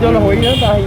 ਜੁਲ ਹੋਈ ਨਾ ਤਾਂ ਹੀ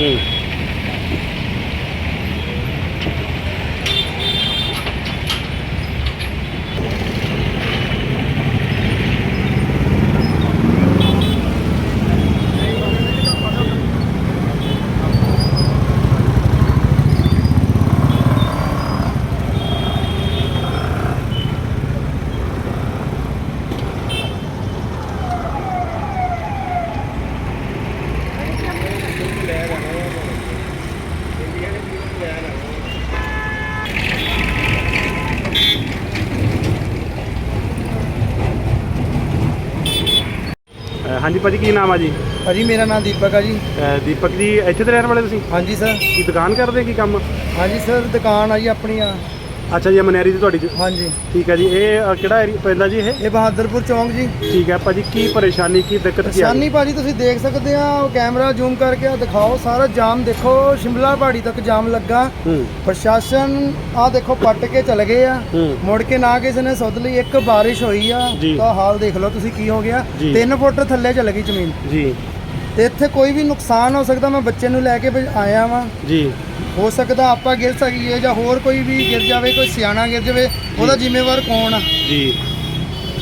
ਜੀ ਭਾਜੀ ਕੀ ਨਾਮ ਆ ਜੀ? ਭਾਜੀ ਮੇਰਾ ਨਾਮ ਦੀਪਕ ਆ ਜੀ। ਅਹ ਦੀਪਕ ਜੀ ਇੱਥੇ ਦੇ ਰਹਿਣ ਵਾਲੇ ਤੁਸੀਂ? ਹਾਂਜੀ ਸਰ। ਕੀ ਦੁਕਾਨ ਕਰਦੇ ਕੀ ਕੰਮ? ਹਾਂਜੀ ਸਰ ਦੁਕਾਨ ਆ ਜੀ ਆਪਣੀ ਆ। ਅੱਛਾ ਜੀ ਮਨਿਆਰੀ ਦੀ ਤੁਹਾਡੀ ਜੀ। ਹਾਂਜੀ। ਠੀਕ ਹੈ ਜੀ ਇਹ ਕਿਹੜਾ ਏਰੀਆ ਪੈਂਦਾ ਜੀ ਇਹ? ਇਹ ਬਹਾਦਰਪੁਰ ਚੌਂਕ ਜੀ। ਠੀਕ ਹੈ ਭਾਜੀ ਕੀ ਪਰੇਸ਼ਾਨੀ ਕੀ ਦਿੱਕਤ ਕੀ ਆ ਸਾਨੀ ਭਾਜੀ ਤੁਸੀਂ ਦੇਖ ਸਕਦੇ ਆ ਉਹ ਕੈਮਰਾ ਜ਼ੂਮ ਕਰਕੇ ਆ ਦਿਖਾਓ ਸਾਰਾ ਜਾਮ ਦੇਖੋ ਸ਼ਿਮਲਾ ਪਹਾੜੀ ਤੱਕ ਜਾਮ ਲੱਗਾ। ਹੂੰ। ਪ੍ਰਸ਼ਾਸਨ ਆ ਦੇਖੋ ਪੱਟ ਕੇ ਚਲੇ ਗਏ ਆ। ਹੂੰ। ਮੁੜ ਕੇ ਨਾ ਕਿਸੇ ਨੇ ਸੁਧ ਲਈ ਇੱਕ ਬਾਰਿਸ਼ ਹੋਈ ਆ ਜੀ। ਤਾਂ ਹਾਲ ਦੇਖ ਲਓ ਤੁਸੀਂ ਕੀ ਹੋ ਗਿਆ। ਜੀ। 3 ਫੁੱਟ ਥੱਲੇ ਚਲੇ ਗਈ ਜ਼ਮੀਨ। ਜੀ। ਤੇ ਇੱਥੇ ਕੋਈ ਵੀ ਨੁਕਸਾਨ ਹੋ ਸਕਦਾ ਮੈਂ ਬੱਚੇ ਨੂੰ ਲੈ ਕੇ ਵੀ ਆਇਆ ਵਾਂ। ਜੀ। ਹੋ ਸਕਦਾ ਆਪਾਂ ਗਿਰ ਸਕੀਏ ਜਾਂ ਹੋਰ ਕੋਈ ਵੀ ਗਿਰ ਜਾਵੇ ਕੋਈ ਸਿਆਣਾ ਗਿਰ ਜਾਵੇ ਉਹਦਾ ਜ਼ਿੰਮੇਵਾਰ ਕੌਣ ਆ? ਜੀ।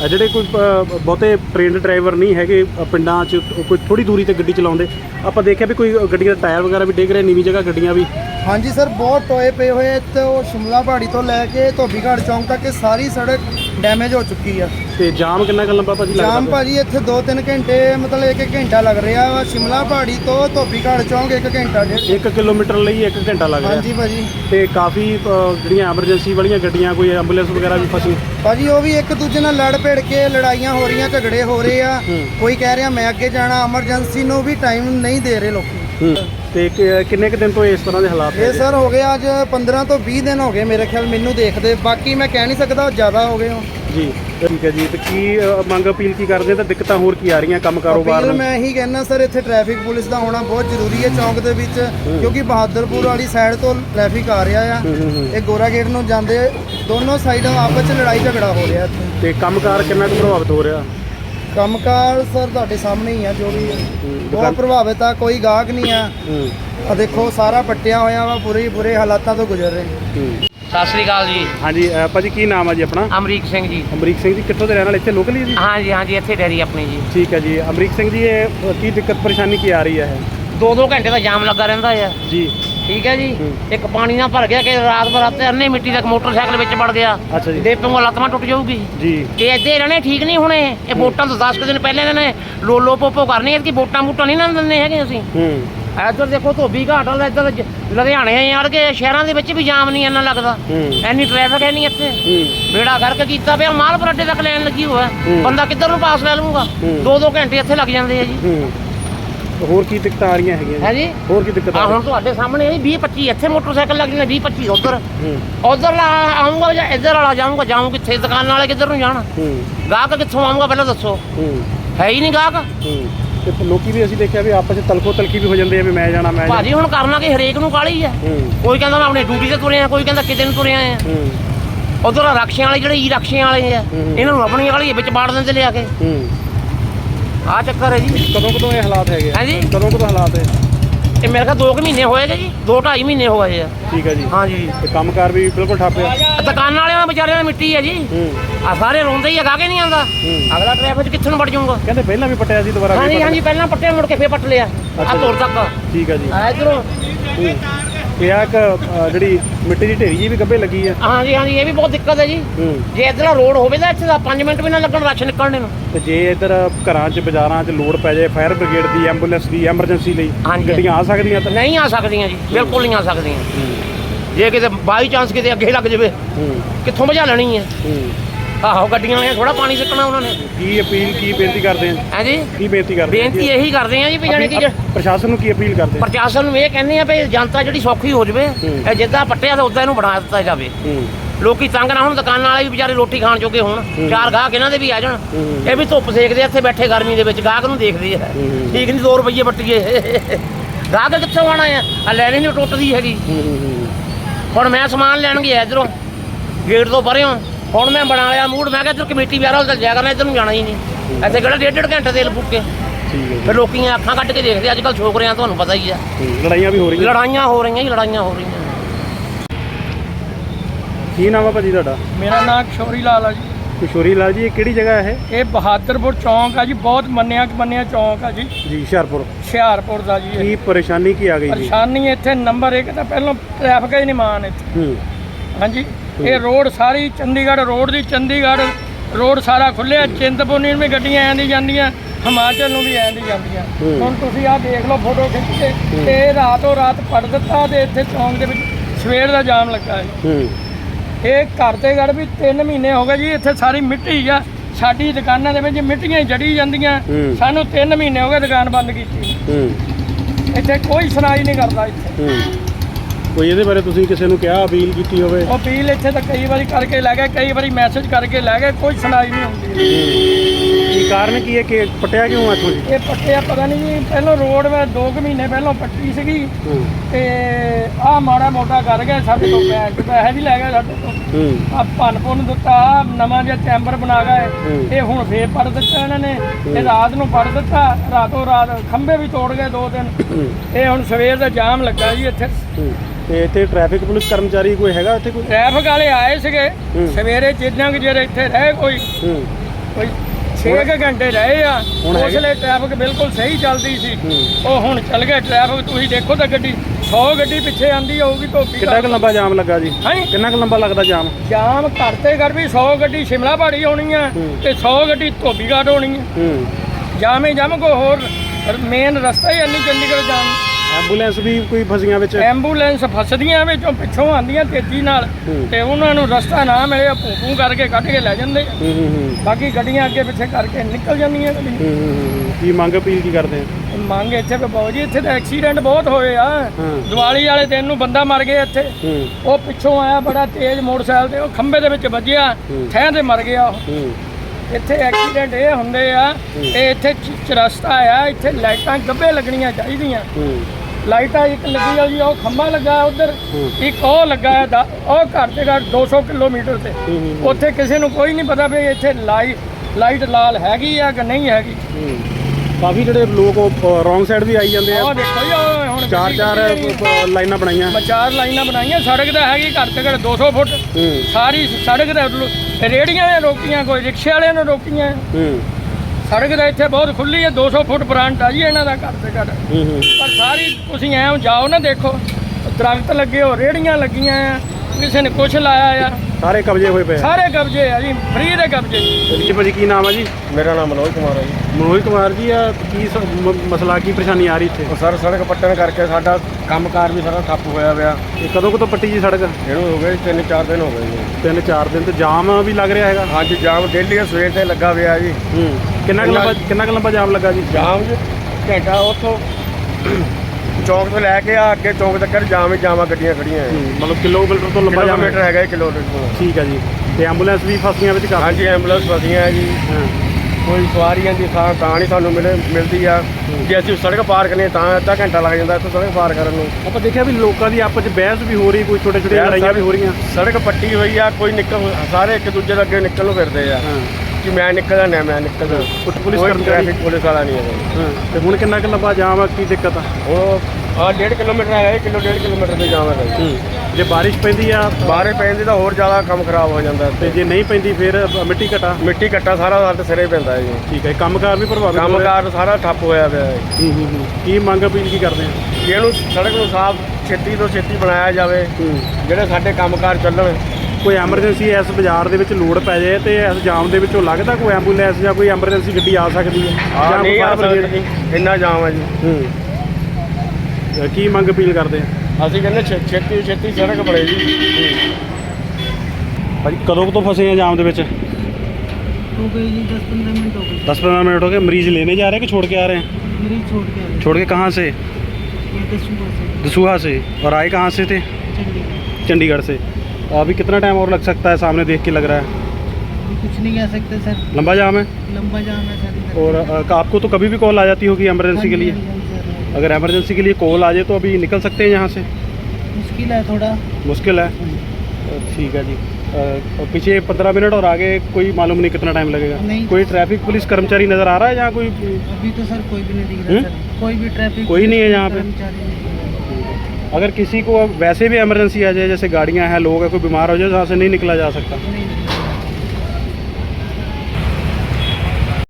ਆ ਜਿਹੜੇ ਕੋਈ ਬਹੁਤੇ ਟ੍ਰੇਨਡ ਡਰਾਈਵਰ ਨਹੀਂ ਹੈਗੇ ਪਿੰਡਾਂ 'ਚ ਕੋਈ ਥੋੜੀ ਦੂਰੀ ਤੇ ਗੱਡੀ ਚਲਾਉਂਦੇ। ਆਪਾਂ ਦੇਖਿਆ ਵੀ ਕੋਈ ਗੱਡੀਆਂ ਦਾ ਟਾਇਰ ਵਗੈਰਾ ਵੀ ਡਿੱਗ ਰਹੇ ਨੀਵੀਂ ਜਗ੍ਹਾ ਗੱਡੀਆਂ ਵੀ। ਹਾਂਜੀ ਸਰ ਬਹੁਤ ਟੋਏ ਪਏ ਹੋਏ ਤੇ ਉਹ ਸ਼ਿਮਲਾ ਪਹਾੜੀ ਤੋਂ ਲੈ ਕੇ ਧੋਬੀਘਾਟ ਚੌਂਕ ਤੱਕ ਇਹ ਸਾਰੀ ਸੜਕ ਡੈਮੇਜ ਹੋ ਚੁੱਕੀ ਆ। ਤੇ ਜਾਮ ਕਿੰਨਾ ਕੁ ਲੰਬਾ ਭਾਜੀ ਲੱਗਦਾ ਜਾਮ? ਭਾਜੀ ਇੱਥੇ 2-3 ਘੰਟੇ ਮਤਲਬ 1 ਘੰਟਾ ਲੱਗ ਰਿਹਾ ਵਾ। ਸ਼ਿਮਲਾ ਪਹਾੜੀ ਤੋਂ ਧੋਬੀਘਾਟ ਚੌਂਕ 1 ਘੰਟਾ ਡੇਢ ਇੱਕ ਕਿਲੋਮੀਟਰ ਲਈ 1 ਘੰਟਾ ਲੱਗ ਰਿਹਾ। ਹਾਂਜੀ ਭਾਜੀ। ਤੇ ਕਾਫੀ ਜਿਹੜੀਆਂ ਐਮਰਜੈਂਸੀ ਵਾਲੀਆਂ ਗੱਡੀਆਂ ਕੋਈ ਐਂਬੂਲੈਂਸ ਵਗੈਰਾ ਵੀ ਫਸੀ? ਭਾਜੀ ਉਹ ਵੀ ਇੱਕ ਦੂਜੇ ਨਾਲ ਲੜ ਭਿੜ ਕੇ ਲੜਾਈਆਂ ਹੋ ਰਹੀਆਂ ਝਗੜੇ ਹੋ ਰਹੇ ਆ। ਹੂੰ। ਕੋਈ ਕਹਿ ਰਿਹਾ ਮੈਂ ਅੱਗੇ ਜਾਣਾ। ਐਮਰਜੈਂਸੀ ਨੂੰ ਵੀ ਟਾਈਮ ਨਹੀਂ ਦੇ ਰਹੇ ਲੋਕੀ। ਹੂੰ। ਤੇ ਕਿ- ਕਿੰਨੇ ਕੁ ਦਿਨ ਤੋਂ ਇਸ ਤਰ੍ਹਾਂ ਦੇ ਹਾਲਾਤ ਇਹ ਹੈਗੇ? ਸਰ ਹੋ ਗਿਆ ਅੱਜ 15 ਤੋਂ 20 ਦਿਨ ਹੋ ਗਏ ਮੇਰੇ ਖਿਆਲ ਮੈਨੂੰ ਦੇਖਦੇ। ਬਾਕੀ ਮੈਂ ਕਹਿ ਨਹੀਂ ਸਕਦਾ ਜ਼ਿਆਦਾ ਹੋ ਗਏ ਹੋ। ਠੀਕ ਹੈ ਜੀ ਤੇ ਕੀ ਮੰਗ ਅਪੀਲ ਕੀ ਕਰਦੇ ਤਾਂ ਦਿੱਕਤਾਂ ਹੋਰ ਕੀ ਆ ਰਹੀਆਂ ਕੰਮ ਕਾਰੋਬਾਰ ਅਪੀਲ ਨੂੰ? ਮੈਂ ਇਹੀ ਕਹਿਣਾ ਸਰ ਇੱਥੇ ਟ੍ਰੈਫਿਕ ਪੁਲਿਸ ਦਾ ਹੋਣਾ ਬਹੁਤ ਜ਼ਰੂਰੀ ਹੈ ਚੌਂਕ ਦੇ ਵਿੱਚ ਕਿਉਂਕਿ ਬਹਾਦਰਪੁਰ ਵਾਲੀ ਸਾਈਡ ਤੋਂ ਟ੍ਰੈਫਿਕ ਆ ਰਿਹਾ ਆ। ਇਹ ਗੋਰਾ ਗੇਟ ਨੂੰ ਜਾਂਦੇ ਦੋਨੋਂ ਸਾਈਡਾਂ ਆਪਸ ਵਿੱਚ ਲੜਾਈ ਝਗੜਾ ਹੋ ਰਿਹਾ ਇੱਥੇ। ਤੇ ਕੰਮਕਾਰ ਕਿੰਨਾ ਕੁ ਪ੍ਰਭਾਵਿਤ ਹੋ ਰਿਹਾ? ਕੰਮਕਾਰ ਸਰ ਤੁਹਾਡੇ ਸਾਹਮਣੇ ਹੀ ਆ ਜੋ ਵੀ ਹੈ ਬਹੁਤ ਪ੍ਰਭਾਵਿਤ ਆ ਕੋਈ ਗਾਹਕ ਨਹੀਂ ਆ। ਹੂੰ। ਆ ਦੇਖੋ ਸਾਰਾ ਪੱਟਿਆ ਹੋਇਆ ਵਾ ਪੂਰੇ ਬੁਰੇ ਹਾਲਾਤਾਂ ਤੋਂ ਗੁਜ਼ਰ ਰਹੇ। ਹੂੰ। ਸਤਿ ਸ੍ਰੀ ਅਕਾਲ ਜੀ। ਹਾਂਜੀ ਅਹ, ਭਾਜੀ ਕੀ ਨਾਮ ਆ ਜੀ ਆਪਣਾ? ਅਮਰੀਕ ਸਿੰਘ ਜੀ। ਅਮਰੀਕ ਸਿੰਘ ਜੀ ਕਿੱਥੋਂ ਦੇ ਰਹਿਣ ਵਾਲੇ? ਇੱਥੇ ਲੋਕਲ ਹੀ ਆ ਜੀ? ਹਾਂਜੀ ਹਾਂਜੀ ਇੱਥੇ ਡੈਰੀ ਆਪਣੀ ਜੀ। ਠੀਕ ਹੈ ਜੀ। ਅਮਰੀਕ ਸਿੰਘ ਜੀ ਇਹ ਕੀ ਦਿੱਕਤ ਪਰੇਸ਼ਾਨੀ ਕੀ ਆ ਰਹੀ ਹੈ ਇਹ? ਦੋ ਦੋ ਘੰਟੇ ਦਾ ਜਾਮ ਲੱਗਾ ਰਹਿੰਦਾ ਆ। ਜੀ। ਠੀਕ ਹੈ ਜੀ। ਹੂੰ। ਇੱਕ ਪਾਣੀ ਨਾਲ ਭਰ ਗਿਆ ਕਿ ਰਾਤ ਬਰਾਤ ਤੇ ਅੰਨੇ ਮਿੱਟੀ ਦਾ ਇੱਕ ਮੋਟਰਸਾਈਕਲ ਵਿੱਚ ਵੜ ਗਿਆ। ਅੱਛਾ ਜੀ। ਨੂੰ ਲੱਤ ਟੁੱਟ ਜਾਊਗੀ। ਜੀ। ਇਹ ਇੱਥੇ ਇਹਨਾਂ ਨੇ ਠੀਕ ਨਹੀਂ ਹੋਣੇ। ਇਹ ਵੋਟਾਂ ਤੋਂ 10 ਕੁ ਦਿਨ ਪਹਿਲਾਂ ਇਹਨਾਂ ਨੇ ਲੋਲੋ ਪੋਪੋ ਕਰਨੀ ਹੈ ਕਿ ਵੋਟਾਂ ਵੋਟਾਂ ਨਹੀਂ ਨਾ ਦਿੰਦੇ ਹੈਗੇ ਅਸੀਂ। ਹੂੰ। ਇੱਧਰ ਦੇਖੋ ਧੋਬੀ ਘਾਟ ਵਾਲਾ ਇੱਧਰ ਜ- ਲੁਧਿਆਣੇ ਯਾਰ ਕੇ ਸ਼ਹਿਰਾਂ ਦੇ ਵਿੱਚ ਵੀ ਜਾਮ ਨਹੀਂ ਇੰਨਾ ਲੱਗਦਾ। ਹੂੰ। ਐਨੀ ਟ੍ਰੈਫਿਕ ਹੈ ਨਹੀਂ ਇੱਥੇ। ਹੂੰ। ਬੇੜਾ ਕਰਕੇ ਕੀਤਾ ਪਿਆ ਮਾਲਪੁਰ ਅੱਡੇ ਤੱਕ ਲੈਣ ਲੱਗੀ ਹੋਇਆ। ਹੂੰ। ਬੰਦਾ ਕਿੱਧਰ ਨੂੰ ਪਾਸ ਲੈ ਲੂਗਾ ਹੂੰ। ਦੋ ਦੋ ਘੰਟੇ ਇੱਥੇ ਲੱਗ ਜਾਂਦੇ ਆ ਜੀ। ਹੂੰ। ਹੋਰ ਕੀ ਦਿੱਕਤਾਂ ਆ ਰਹੀਆਂ ਹੈਗੀਆਂ? ਹੈ ਜੀ? ਹੋਰ ਕੀ ਦਿੱਕਤਾਂ ਆ ਹੁਣ ਤੁਹਾਡੇ ਸਾਹਮਣੇ 20 25 ਇੱਥੇ ਮੋਟਰਸਾਈਕਲ ਲੱਗ ਜਾਂਦੇ 20 25 ਉਧਰ। ਹੂੰ। ਉਧਰ ਆਉਂਗਾ ਜਾਂ ਇੱਧਰ ਵਾਲਾ ਜਾਊਂਗਾ ਜਾਊਂ ਕਿੱਥੇ? ਦੁਕਾਨ ਵਾਲੇ ਕਿੱਧਰ ਨੂੰ ਜਾਣ? ਹੂੰ। ਗਾਹਕ ਕਿੱਥੋਂ ਆਊਂਗਾ ਪਹਿਲਾਂ ਦੱਸੋ। ਹੂੰ। ਹੈ ਹੀ ਨਹੀਂ ਗਾਹਕ। ਹੂੰ। ਤੇ ਲੋਕੀ ਵੀ ਅਸੀਂ ਦੇਖਿਆ ਵੀ ਆਪਸ ਵਿੱਚ ਤਲਕੋ ਤਲਕੀ ਵੀ ਹੋ ਜਾਂਦੇ ਆ ਵੀ ਮੈਂ ਜਾਣਾ ਮੈਂ ਜਾਣਾ। ਭਾਜੀ ਹੁਣ ਕਰਨਾ ਕਿ ਹਰੇਕ ਨੂੰ ਕਾਲੀ ਆ ਹੂੰ। ਕੋਈ ਕਹਿੰਦਾ ਮੈਂ ਆਪਣੀ ਡਿਊਟੀ ਤੇ ਤੁਰਿਆ ਕੋਈ ਕਹਿੰਦਾ ਕਿਤੇ ਨੂੰ ਤੁਰਿਆ ਆ। ਹੂੰ। ਉਧਰ ਰਕਸ਼ਿਆਂ ਵਾਲੇ ਜਿਹੜੇ ਈ ਰਕਸ਼ਿਆਂ ਵਾਲੇ ਆ ਹੂੰ। ਇਹਨਾਂ ਨੂੰ ਆਪਣੀ ਵਾਲੀ ਵਿੱਚ ਬਾੜ ਦਿੰਦੇ ਲਿਆ ਕੇ। ਹੂੰ। ਆ ਚੱਕਰ ਹੈ ਜੀ। ਕਦੋਂ ਕਦੋਂ ਇਹ ਹਾਲਾਤ ਹੈਗੇ ਆ? ਹਾਂਜੀ। ਕਦੋਂ ਕਦੋਂ ਹਾਲਾਤ ਹੈ? ਇਹ ਮੇਰੇ ਖਿਆਲ 2 ਕੁ ਮਹੀਨੇ ਹੋਏਗੇ ਜੀ 2 2.5 ਮਹੀਨੇ ਹੋਏ ਆ। ਠੀਕ ਹੈ ਜੀ। ਹਾਂਜੀ। ਤੇ ਕੰਮਕਾਰ ਵੀ ਬਿਲਕੁਲ ਠੱਪ ਆ। ਦੁਕਾਨਾਂ ਵਾਲਿਆਂ ਦਾ ਵਿਚਾਰਿਆਂ ਦਾ ਮਿੱਟੀ ਹੈ ਜੀ। ਹੂੰ। ਆ ਸਾਰੇ ਰੋਂਦੇ ਹੀ ਆ ਹੀ ਨਹੀਂ ਆਉਂਦਾ। ਅਗਲਾ ਟ੍ਰੈਫਿਕ ਕਿੱਥੇ ਨੂੰ ਵੜ ਜਾਊਗਾ? ਕਹਿੰਦੇ ਪਹਿਲਾਂ ਵੀ ਪਟਿਆ ਸੀ ਦੁਬਾਰਾ ਹਾਂਜੀ ਹਾਂਜੀ ਪਹਿਲਾਂ ਪੱਟੇ ਮੁੜ ਕੇ ਫੇਰ ਪੱਟ ਲਿਆ। ਆ। ਤੁਰ ਤੱਕ। ਠੀਕ ਹੈ ਜੀ। ਆ ਇਧਰੋਂ। ਹੂੰ। ਇਹ ਆ ਇੱਕ ਜਿਹੜੀ ਮਿੱਟੀ ਦੀ ਢੇਰੀ ਜੀ ਵੀ ਗੱਬੇ ਲੱਗੀ ਆ। ਹਾਂਜੀ ਹਾਂਜੀ ਇਹ ਵੀ ਬਹੁਤ ਦਿੱਕਤ ਹੈ ਜੀ। ਹੂੰ। ਜੇ ਇਧਰ ਰੋਡ ਹੋਵੇ ਤਾਂ ਇੱਥੇ ਦਾ 5 ਮਿੰਟ ਵੀ ਨਾ ਲੱਗਣ ਰਸ਼ ਨਿਕਲਣੇ ਨੂੰ। ਤੇ ਜੇ ਇੱਧਰ ਘਰਾਂ 'ਚ ਬਾਜ਼ਾਰਾਂ 'ਚ ਲੋੜ ਪੈ ਜਾਏ ਫਾਇਰ ਬ੍ਰਿਗੇਡ ਦੀ ਐਂਬੂਲੈਂਸ ਦੀ ਐਮਰਜੈਂਸੀ ਲਈ ਹਾਂਜੀ। ਗੱਡੀਆਂ ਆ ਸਕਦੀਆਂ ਤਾਂ? ਨਹੀਂ ਆ ਸਕਦੀਆਂ ਜੀ ਬਿਲਕੁਲ ਨਹੀਂ ਆ ਸਕਦੀਆਂ। ਜੇ ਕਿਤੇ ਬਾਈ ਚਾਂਸ ਕਿਤੇ ਅੱਗੇ ਲੱਗ ਜਾਵੇ ਹੂੰ। ਕਿੱਥੋਂ ਭਜਾ ਲੈਣੀ ਹੈ? ਹੂੰ। ਆਹੋ ਗੱਡੀਆਂ ਵਾਲਿਆਂ ਥੋੜਾ ਪਾਣੀ ਸਿੱਟਣਾ ਉਹਨਾਂ ਨੇ ਕੀ ਅਪੀਲ ਕੀ ਬੇਨਤੀ ਕਰਦੇ ਆ ਹੈ ਜੀ ਕੀ ਬੇਨਤੀ ਕਰਦੇ ਆ? ਬੇਨਤੀ ਇਹੀ ਕਰਦੇ ਆ ਜੀ ਵੀ ਜਾਣੀ ਕਿ ਜੇ- ਪ੍ਰਸ਼ਾਸਨ ਨੂੰ ਕੀ ਅਪੀਲ ਕਰਦੇ ਆ? ਪ੍ਰਸ਼ਾਸਨ ਨੂੰ ਇਹ ਕਹਿੰਦੇ ਆ ਵੀ ਜਨਤਾ ਜਿਹੜੀ ਸੌਖੀ ਹੋ ਜਾਵੇ ਹੂੰ। ਇਹ ਜਿੱਦਾਂ ਪੱਟਿਆ ਤਾਂ ਉਦਾਂ ਇਹਨੂੰ ਬਣਾ ਦਿੱਤਾ ਜਾਵੇ ਹੂੰ ਲੋਕੀ ਤੰਗ ਨਾ ਹੋਣ ਦੁਕਾਨਾਂ ਵਾਲੇ ਵੀ ਵਿਚਾਰੇ ਰੋਟੀ ਖਾਣ ਜੋਗੇ ਹੋਣ। ਚਾਰ ਗਾਹਕ ਇਹਨਾਂ ਦੇ ਵੀ ਆ ਜਾਣ ਹੂੰ। ਇਹ ਵੀ ਧੁੱਪ ਸੇਕਦੇ ਆ ਇੱਥੇ ਬੈਠੇ ਗਰਮੀ ਦੇ ਵਿੱਚ ਗਾਹਕ ਨੂੰ ਦੇਖਦੇ ਆ ਹੂੰ। ਠੀਕ ਨਹੀਂ 2 ਰੁਪਏ ਵੱਟੀਏ ਗਾਹਕ ਕਿੱਥੋਂ ਆਣਾ ਆ ਆ ਲੈਣੀ ਨਹੀਂ ਟੁੱਟਦੀ ਹੈਗੀ ਹੂੰ ਹੂੰ ਹੂੰ ਹੁਣ ਮੈਂ ਸਮਾਨ ਲੈਣ ਗਿਆ ਇਧਰੋਂ ਗੇਟ ਤੋਂ ਪਰਿਓਂ ਹੁਣ ਮੈਂ ਬਣਾ ਲਿਆ ਮੂਡ ਮੈਂ ਕਿਹਾ ਇੱਧਰ ਕਮੇਟੀ ਵਿਆਹ ਵਾਲਾ ਜਾਇਆ ਕਰਨਾ ਇੱਧਰ ਨੂੰ ਜਾਣਾ ਹੀ ਨਹੀਂ। ਇੱਥੇ ਕਿਹੜਾ ਡੇਢ ਡੇਢ ਘੰਟੇ ਤੇਲ ਫੂਕ ਠੀਕ ਹੈ ਫਿਰ ਲੋਕੀਆਂ ਅੱਖਾਂ ਕੱਢ ਕੇ ਦੇਖਦੇ ਅੱਜ ਕੱਲ ਛੋਕਰਿਆਂ ਤੁਹਾਨੂੰ ਪਤਾ ਹੀ ਆ। ਲੜਾਈਆਂ ਵੀ ਹੋ ਰਹੀਆਂ। ਲੜਾਈਆਂ ਹੋ ਰਹੀਆਂ ਜੀ ਲੜਾਈਆਂ ਹੋ ਰਹੀਆਂ। ਕੀ ਨਾਮ ਆ ਭਾਜੀ ਤੁਹਾਡਾ? ਮੇਰਾ ਨਾਮ ਕਿਸ਼ੋਰੀ ਲਾਲ ਆ ਜੀ। ਕਿਸ਼ੋਰੀ ਲਾਲ ਜੀ ਇਹ ਕਿਹੜੀ ਜਗ੍ਹਾ ਹੈ ਇਹ? ਬਹਾਦਰਪੁਰ ਚੌਂਕ ਆ ਜੀ ਬਹੁਤ ਮੰਨਿਆ ਮੰਨਿਆ ਚੌਂਕ ਆ ਜੀ। ਜੀ ਹੁਸ਼ਿਆਰਪੁਰ। ਹੁਸ਼ਿਆਰਪੁਰ ਦਾ ਜੀ ਕੀ ਪਰੇਸ਼ਾਨੀ ਕੀ ਆ ਗਈ ਜੀ? ਪਰੇਸ਼ਾਨੀ ਇੱਥੇ ਨੰਬਰ 1 ਤਾਂ ਪਹਿਲਾਂ ਟ੍ਰੈਫਿਕ ਹੀ ਨਹੀਂ ਮਾਨ ਇੱਥੇ ਹਾਂਜੀ। ਇਹ ਰੋਡ ਸਾਰੀ ਚੰਡੀਗੜ੍ਹ ਰੋਡ ਦੀ ਚੰਡੀਗੜ੍ਹ ਰੋਡ ਸਾਰਾ ਖੁੱਲਿਆ ਚਿੰਤਪੁਰਨੀ ਨੂੰ ਵੀ ਗੱਡੀਆਂ ਆਂਦੀ ਜਾਂਦੀਆਂ ਹਿਮਾਚਲ ਨੂੰ ਵੀ ਆਂਦੀ ਜਾਂਦੀਆਂ। ਹੁਣ ਤੁਸੀਂ ਆਹ ਦੇਖ ਲਓ ਫੋਟੋ ਖਿੱਚ ਕੇ ਤੇ ਰਾਤੋਂ ਰਾਤ ਪੜ ਦਿੱਤਾ ਤੇ ਇੱਥੇ ਚੌਂਕ ਦੇ ਵਿੱਚ ਸਵੇਰ ਦਾ ਜਾਮ ਲੱਗਾ ਹੈ। ਇਹ ਘਰ ਤੇ ਘਰ ਵੀ 3 ਮਹੀਨੇ ਹੋ ਗਏ ਜੀ ਇੱਥੇ ਸਾਰੀ ਮਿੱਟੀ ਆ। ਸਾਡੀ ਦੁਕਾਨਾਂ ਦੇ ਵਿੱਚ ਮਿੱਟੀਆਂ ਹੀ ਜੜੀ ਜਾਂਦੀਆਂ। ਸਾਨੂੰ 3 ਮਹੀਨੇ ਹੋ ਗਏ ਦੁਕਾਨ ਬੰਦ ਕੀਤੀ। ਇੱਥੇ ਕੋਈ ਸੁਣਾਈ ਨਹੀਂ ਕਰਦਾ ਇੱਥੇ। ਕੋਈ ਇਹਦੇ ਬਾਰੇ ਤੁਸੀਂ ਕਿਸੇ ਨੂੰ ਕਿਹਾ ਅਪੀਲ ਕੀਤੀ ਹੋਵੇ? ਉਹ ਅਪੀਲ ਇੱਥੇ ਤਾਂ ਕਈ ਵਾਰੀ ਕਰਕੇ ਲੈ ਗਏ ਕਈ ਵਾਰੀ ਮੈਸੇਜ ਕਰਕੇ ਲੈ ਗਏ ਕੋਈ ਸੁਣਾਈ ਨਹੀਂ ਹੁੰਦੀ। ਕੀ ਕਾਰਨ ਕੀ ਹੈ ਕਿ ਪਟਿਆ ਕਿਉਂ ਆ ਜੀ? ਇਹ ਪੱਟਿਆ ਪਤਾ ਨਹੀਂ ਜੀ ਪਹਿਲਾਂ ਰੋਡ ਮੈਂ 2 ਮਹੀਨੇ ਪਹਿਲਾਂ ਪੱਟੀ ਸੀਗੀ। ਹੂੰ। ਤੇ ਆਹ ਮਾੜਾ ਮੋਟਾ ਕਰ ਗਏ ਸਾਡੇ ਤੋਂ ਪੈਸੇ ਪੈਸੇ ਵੀ ਲੈ ਗਏ ਸਾਡੇ ਤੋਂ। ਹੂੰ। ਆ ਭੰਨ ਭੁੰਨ ਦਿੱਤਾ ਆਹ ਨਵਾਂ ਜਿਹਾ ਚੈਂਬਰ ਬਣਾ ਗਏ। ਇਹ। ਹੁਣ ਫੇਰ ਪੜ ਦਿੱਤਾ ਇਹਨਾਂ ਨੇ। ਇਹ ਰਾਤ ਨੂੰ ਪੜ ਦਿੱਤਾ ਰਾਤੋਂ ਰਾਤ ਖੰਭੇ ਵੀ ਤੋੜ ਗਏ ਦੋ ਦਿਨ। ਇਹ ਹੁਣ ਸਵੇਰ ਦਾ ਜਾਮ ਲੱਗਾ ਜੀ ਇੱਥੇ। ਤੇ ਇੱਥੇ ਟ੍ਰੈਫਿਕ ਪੁਲਿਸ ਕਰਮਚਾਰੀ ਕੋਈ ਹੈਗਾ ਇੱਥੇ ਕੋਈ? ਟ੍ਰੈਫਿਕ ਵਾਲੇ ਆਏ ਸੀਗੇ। ਹੂੰ। ਸਵੇਰੇ ਜਿੰਨਾ ਕੁ ਜਿਹੜੇ ਇੱਥੇ ਰਹੇ ਕੋਈ ਹੂੰ। ਕੋਈ 6 ਘੰਟੇ ਰਹੇ ਆ ਹੁਣ ਹੈਗੇ? ਟ੍ਰੈਫਿਕ ਬਿਲਕੁਲ ਸਹੀ ਚੱਲਦੀ ਸੀ। ਹੂੰ। ਉਹ ਹੁਣ ਚੱਲ ਗਿਆ ਟ੍ਰੈਫਿਕ ਤੁਸੀਂ ਦੇਖੋ ਤਾਂ ਗੱਡੀ 100 ਗੱਡੀ ਪਿੱਛੇ ਆਂਦੀ ਹੋਊਗੀ ਧੋਬੀ ਕਿੰਨਾ ਕੁ ਲੰਬਾ ਜਾਮ ਲੱਗਾ ਜੀ? ਕਿੰਨਾ ਕੁ ਲੰਬਾ ਲੱਗਦਾ ਜਾਮ? ਜਾਮ ਘਰ ਤੇ ਘਰ ਵੀ 100 ਗੱਡੀ ਸ਼ਿਮਲਾ ਪਹਾੜੀ ਹੋਣੀ ਆ ਹੂੰ। ਤੇ 100 ਗੱਡੀ ਧੋਬੀ ਘਾਟ ਹੋਣੀ ਆ। ਹੂੰ। ਜਾਮ ਜਾਮ ਕੋ ਹੋਰ ਮੇਨ ਰਸਤਾ ਹੀ ਇੰਨੀ ਚੰਡੀਗੜ੍ਹ ਜਾਮ ਐਂਬੂਲੈਂਸ ਵੀ ਕੋਈ ਫਸੀਆਂ ਵਿੱਚ? ਐਂਬੂਲੈਂਸ ਫਸਦੀਆਂ ਵਿੱਚੋਂ ਪਿੱਛੋਂ ਆਉਂਦੀਆਂ ਤੇਜ਼ੀ ਨਾਲ ਹੂੰ। ਤੇ ਉਹਨਾਂ ਨੂੰ ਰਸਤਾ ਨਾ ਮਿਲੇ ਭੂ ਕਰਕੇ ਕੱਢ ਕੇ ਲੈ ਜਾਂਦੇ ਆ। ਹੂੰ ਹੂੰ ਹੂੰ। ਬਾਕੀ ਗੱਡੀਆਂ ਅੱਗੇ ਪਿੱਛੇ ਕਰਕੇ ਨਿਕਲ ਜਾਂਦੀਆਂ ਗੱਡੀਆਂ। ਹੂੰ, ਹੂੰ, ਹੂੰ। ਕੀ ਮੰਗ ਅਪੀਲ ਕੀ ਕਰਦੇ ਆ? ਮੰਗ ਇੱਥੇ ਵੀ ਬਹੁਤ ਜੀ ਇੱਥੇ ਤਾਂ ਐਕਸੀਡੈਂਟ ਬਹੁਤ ਹੋਏ ਆ। ਹਾਂ। ਦੀਵਾਲੀ ਵਾਲੇ ਦਿਨ ਨੂੰ ਬੰਦਾ ਮਰ ਗਿਆ ਇੱਥੇ। ਹੂੰ। ਉਹ ਪਿੱਛੋਂ ਆਇਆ ਬੜਾ ਤੇਜ਼ ਮੋਟਰਸਾਈਕਲ ਤੇ ਉਹ ਖੰਭੇ ਦੇ ਵਿੱਚ ਵੱਜਿਆ ਹੂੰ। ਠਹਿ ਤੇ ਮਰ ਗਿਆ ਉਹ। ਹੂੰ। ਇੱਥੇ ਐਕਸੀਡੈਂਟ ਇਹ ਹੁੰਦੇ ਆ ਇਹ ਇੱਥੇ ਚ- ਚਰਸਤਾ ਆ ਇੱਥੇ ਲਾਈਟਾਂ ਗੱਬੇ ਲੱਗਣੀਆਂ ਚਾਹੀਦੀਆਂ। ਹੂੰ। ਲਾਈਟਾਂ ਇੱਕ ਲੱਗੀ ਆ ਜੀ ਉਹ ਖੰਭਾ ਲੱਗਾ ਉਧਰ। ਇੱਕ ਉਹ ਲੱਗਾ ਹੈ ਦਾ- ਉਹ ਘਰ ਤੇ ਘਰ 200 ਕਿਲੋਮੀਟਰ ਤੇ। ਉੱਥੇ ਕਿਸੇ ਨੂੰ ਕੋਈ ਨਹੀਂ ਪਤਾ ਵੀ ਇੱਥੇ ਲਾਈਟ ਲਾਈਟ ਲਾਲ ਹੈਗੀ ਆ ਕਿ ਨਹੀਂ ਹੈਗੀ। ਹੂੰ। ਕਾਫੀ ਜਿਹੜੇ ਲੋਕ ਰੋਂਗ ਸਾਈਡ ਵੀ ਆਈ ਜਾਂਦੇ ਉਹ ਆ ਦੇਖੋ ਜੀ ਉਹ ਹੁਣ ਚਾਰ ਚਾਰ ਲਾਈਨਾਂ ਬਣਾਈਆਂ। ਬ- ਚਾਰ ਲਾਈਨਾਂ ਬਣਾਈਆਂ ਸੜਕ ਤਾਂ ਹੈਗੀ ਘਰ ਤੇ ਘਰ 200 ਫੁੱਟ। ਹੂੰ। ਸਾਰੀ ਸੜਕ ਤੇ ਰੇਹੜੀਆਂ ਨੇ ਰੋਕੀਆਂ ਕੋਈ ਰਿਕਸ਼ੇ ਵਾਲਿਆਂ ਨੇ ਰੋਕੀਆਂ। ਹੂੰ। ਸੜਕ ਤਾਂ ਇੱਥੇ ਬਹੁਤ ਖੁੱਲੀ ਹੈ 200 ਫੁੱਟ ਬ੍ਰਾਂਟ ਆ ਜੀ ਇਹਨਾਂ ਦਾ ਘਰ ਤੇ ਘਰ ਹੂੰ ਹੂੰ। ਪਰ ਸਾਰੀ ਤੁਸੀਂ ਐਂ ਜਾਓ ਨਾ ਦੇਖੋ ਦਰਖਤ ਲੱਗੇ ਹੋ ਰੇੜੀਆਂ ਲੱਗੀਆਂ ਆ ਕਿਸੇ ਨੇ ਕੁਛ ਲਾਇਆ ਆ ਸਾਰੇ ਕਬਜ਼ੇ ਹੋਏ ਪਏ ਆ। ਸਾਰੇ ਕਬਜ਼ੇ ਆ ਜੀ ਫ੍ਰੀ ਦੇ ਕਬਜ਼ੇ। ਜੀ ਭਾਜੀ ਕੀ ਨਾਮ ਹੈ ਜੀ? ਮੇਰਾ ਨਾਮ ਮਨੋਜ ਕੁਮਾਰ ਹੈ ਜੀ। ਮਨੋਜ ਕੁਮਾਰ ਜੀ ਆ ਕੀ ਸ- ਮ- ਮਸਲਾ ਕੀ ਪਰੇਸ਼ਾਨੀ ਆ ਰਹੀ ਇੱਥੇ? ਉਹ ਸਰ ਸੜਕ ਪੱਟਣ ਕਰਕੇ ਸਾਡਾ ਕੰਮਕਾਰ ਵੀ ਸਾਰਾ ਠੱਪ ਹੋਇਆ ਪਿਆ। ਇਹ ਕਦੋਂ ਕਦੋਂ ਪੱਟੀ ਜੀ ਸੜਕ? ਇਹਨੂੰ ਹੋ ਗਏ ਤਿੰਨ ਚਾਰ ਦਿਨ ਹੋ ਗਏ ਜੀ। ਤਿੰਨ ਚਾਰ ਦਿਨ ਤੇ ਜਾਮ ਵੀ ਲੱਗ ਰਿਹਾ ਹੈਗਾ? ਹਾਂਜੀ ਜਾਮ ਡੇਲੀ ਸਵੇਰ ਤੇ ਲੱਗਾ ਪਿਆ ਜੀ। ਹੂੰ। ਕਿੰਨਾ ਕੁ ਲੰਬਾ ਕਿੰਨਾ ਕੁ ਲੰਬਾ ਜਾਮ ਲੱਗਾ ਜੀ? ਜਾਮ ਜੀ ਘੰਟਾ ਉੱਥੋਂ ਚੌਂਕ ਤੋਂ ਲੈ ਕੇ ਆ ਅੱਗੇ ਚੌਂਕ ਤੱਕ ਜਾਮ ਹੀ ਜਾਮਾਂ ਗੱਡੀਆਂ ਖੜੀਆਂ ਹੈ ਹੂੰ, ਮਤਲਬ ਕਿਲੋਮੀਟਰ ਤੋਂ ਲੰਬਾ ਜਾਮ ਕਿਲੋਮੀਟਰ ਹੈਗਾ 1 ਕਿਲੋਮੀਟਰ ਠੀਕ ਹੈ ਜੀ। ਤੇ ਐਂਬੂਲੈਂਸ ਵੀ ਫਸੀਆਂ ਵਿੱਚ ਕਾਫੀ? ਹਾਂਜੀ ਐਂਬੂਲੈਂਸ ਫਸੀਆਂ ਹੈ ਜੀ। ਹਾਂ। ਕੋਈ ਸਵਾਰੀਆਂ ਦੀ ਥਾਂ ਤਾਂ ਨਹੀਂ ਸਾਨੂੰ ਮਿਲੇ ਮਿਲਦੀ ਆ। ਜੇ ਅਸੀਂ ਸੜਕ ਪਾਰ ਕਰਨੀ ਤਾਂ ਅੱਧਾ ਘੰਟਾ ਲੱਗ ਜਾਂਦਾ ਇੱਥੋਂ ਸੜਕ ਪਾਰ ਕਰਨ ਨੂੰ। ਆਪਾਂ ਦੇਖਿਆ ਵੀ ਲੋਕਾਂ ਦੀ ਆਪਸ ਵਿੱਚ ਬਹਿਸ ਵੀ ਹੋ ਰਹੀ ਕੋਈ ਛੋਟੇ ਛੋਟੇ ਲੜਾਈਆਂ ਵੀ ਹੋ ਰਹੀਆਂ। ਸੜਕ ਪੱਟੀ ਹੋਈ ਆ ਕੋਈ ਨਿਕਲ ਸਾਰੇ ਇੱਕ ਦੂਜੇ ਦੇ ਅੱਗੇ ਨਿਕਲ ਨੂੰ ਫਿਰਦੇ ਆ। ਹਾਂ। ਕਿ ਮੈਂ ਨਿਕਲਦਾ ਨਾ ਮੈਂ ਨਿਕਲਦਾ। ਪੁਲਿਸ- ਪੁਲਿਸ ਕਰਮਚਾਰੀ- traffic ਪੁਲਿਸ ਵਾਲਾ ਨਹੀਂ ਹੈ। ਤੇ ਹੁਣ ਕਿੰਨਾ ਕੁ ਲੰਬਾ ਜਾਮ ਆ ਕੀ ਦਿੱਕਤ ਆ? ਉਹ ਆ 1.5 ਕਿਲੋਮੀਟਰ ਹੈਗਾ 1 ਕਿਲੋ 1.5 ਕਿਲੋਮੀਟਰ ਤੇ ਜਾਵਾਂਗਾ ਜੀ। ਹੂੰ। ਜੇ ਬਾਰਿਸ਼ ਪੈਂਦੀ ਆ? ਬਾਹਰੇ ਪੈਂਦੀ ਤਾਂ ਹੋਰ ਜ਼ਿਆਦਾ ਕੰਮ ਖਰਾਬ ਹੋ ਜਾਂਦਾ ਤੇ ਤੇ ਜੇ ਨਹੀਂ ਪੈਂਦੀ ਫਿਰ ਮਿੱਟੀ ਘਟਾ? ਮਿੱਟੀ ਕੱਟਾ ਸਾਰਾ ਤੇ ਸਿਰੇ ਪੈਂਦਾ ਹੈ ਜੀ। ਠੀਕ ਹੈ ਕੰਮਕਾਰ ਵੀ ਪ੍ਰਭਾਵਿਤ ਹੋ ਰਿਹਾ। ਕੰਮਕਾਰ ਸਾਰਾ ਠੱਪ ਹੋਇਆ ਪਿਆ ਹੈ ਹੂੰ ਹੂੰ ਹੂੰ। ਕੀ ਮੰਗ ਅਪੀਲ ਕੀ ਕਰਦੇ ਆ? ਇਹਨੂੰ ਸੜਕ ਨੂੰ ਸਾਫ਼ ਛੇਤੀ ਤੋਂ ਛੇਤੀ ਬਣਾਇਆ ਜਾਵੇ ਹੂੰ। ਜਿਹੜੇ ਸਾਡੇ ਕੰਮਕਾਰ ਚੱਲਣ ਕੋਈ ਐਮਰਜੈਂਸੀ ਇਸ ਬਾਜ਼ਾਰ ਦੇ ਵਿੱਚ ਲੋੜ ਪੈ ਜਾਏ ਤੇ ਇਸ ਜਾਮ ਦੇ ਵਿੱਚੋਂ ਲੱਗਦਾ ਕੋਈ ਐਂਬੂਲੈਂਸ ਜਾਂ ਕੋਈ ਐਮਰਜੈਂਸੀ ਗੱਡੀ ਆ ਸਕਦੀ ਹੈ ਆ ਜਾਂ ਕੋਈ ਨਹੀਂ ਆ fire brigade? ਸਕਦੀ ਇੰਨਾ ਜਾਮ ਹੈ ਜੀ ਹੂੰ ਅ, ਕੀ ਮੰਗ ਅਪੀਲ ਕਰਦੇ ਆ ਅਸੀਂ ਕਹਿੰਦੇ ਛੇ- ਛੇਤੀ ਤੋਂ ਛੇਤੀ ਸੜਕ ਬਣੇ ਜੀ ਭਾਜੀ ਕਦੋਂ ਕੁ ਤੋਂ ਫਸੇ ਆ ਜਾਮ ਦੇ ਵਿੱਚ हो गई जी दस पंद्रह मिनट हो गए 10-15 मिनट हो गए मरीज लेने जा रहे हैं कि छोड़ के आ रहे हैं मरीज छोड़ के आ छोड़ के कहाँ से गए ये सुबह से दसूहा से और आए कहाँ से थे चंडीगढ़ चंडीगढ़ से अभी कितना टाइम और लग सकता है सामने देख के लग रहा है? कुछ नहीं कह सकते सर। लंबा जाम है? लंबा जाम है सर और अ, आपको तो कभी भी कॉल आ जाती होगी एमरजेंसी के हाँ लिए। हाँ हाँ जी, अगर एमरजेंसी के लिए कॉल आ जाए तो अभी निकल सकते हैं यहाँ से। मुश्किल है थोड़ा। मुश्किल है? ठीक है जी। पीछे पंद्रह मिनट और आगे कोई मालूम नहीं कितना टाइम लगेगा। नहीं। कोई ट्रैफ़िक पुलिस कर्मचारी नज़र आ रहा है यहाँ कोई अभी तो सर कोई भी नहीं दिख हम्म? रहा सर। कोई भी ट्रैफ़िक कोई नहीं है यहाँ पे? कर्मचारी नहीं अगर किसी को वैसे भी इमरजेंसी आ जाए जैसे गाड़ियाँ हैं लोग हैं कोई बीमार हो जाए तो यहाँ से नहीं निकला जा सकता नहीं